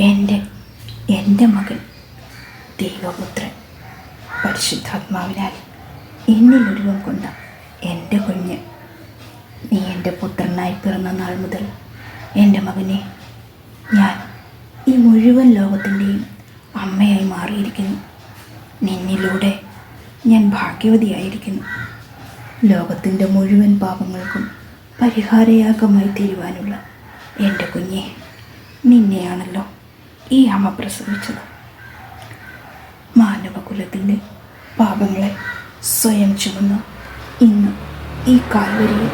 എന്റെ എന്റെ മകൻ ദൈവപുത്രൻ പരിശുദ്ധാത്മാവിനാൽ എന്നിലൊരുവം കൊണ്ട എന്റെ കുഞ്ഞ് നീ എന്റെ പുത്രനായി പിറന്ന നാൾ മുതൽ എന്റെ മകനെ ഞാൻ ഈ മുഴുവൻ ലോകത്തിന്റെയും അമ്മയായി മാറിയിരിക്കുന്നു. നിന്നിലൂടെ ഞാൻ ഭാഗ്യവതിയായിരിക്കുന്നു. ലോകത്തിന്റെ മുഴുവൻ പാപങ്ങൾക്കും പരിഹാരയാഗമായി തീരുവാനുള്ള എന്റെ കുഞ്ഞെ നിന്നെയാണല്ലോ ഈ അമ്മ പ്രസവിച്ചത്. മാനവകുലത്തിന്റെ പാപങ്ങളെ സ്വയം ചുമന്ന് ഇന്ന് ഈ കാൽവരിയിൽ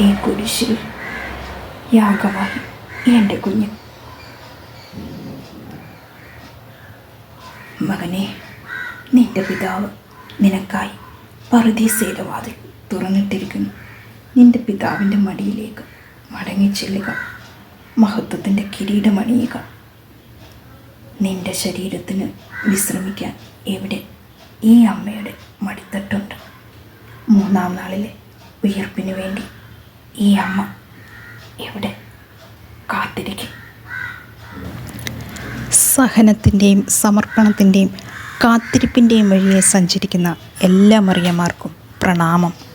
ഈ കുരിശിൽ യാഗമായി എന്റെ കുഞ്ഞ്. മകനെ നിന്റെ പിതാവ് നിനക്കായി പറുതി വാതിൽ തുറന്നിട്ടിരിക്കുന്നു. നിന്റെ പിതാവിന്റെ മടിയിലേക്ക് മടങ്ങിച്ചെല്ലുക മഹത്വത്തിന്റെ കിരീടമണിയുക. നിന്റെ ശരീരത്തിന് വിശ്രമിക്കാൻ എവിടെ ഈ അമ്മയുടെ മടിത്തട്ടുണ്ട്? മൂന്നാം നാളിലെ ഉയർപ്പിന് വേണ്ടി ഈ അമ്മ എവിടെ കാത്തിരിക്കും? സഹനത്തിന്റെയും സമർപ്പണത്തിന്റെയും കാത്തിരിപ്പിന്റെയും വഴിയെ സഞ്ചരിക്കുന്ന എല്ലാ മറിയമാർക്കും പ്രണാമം.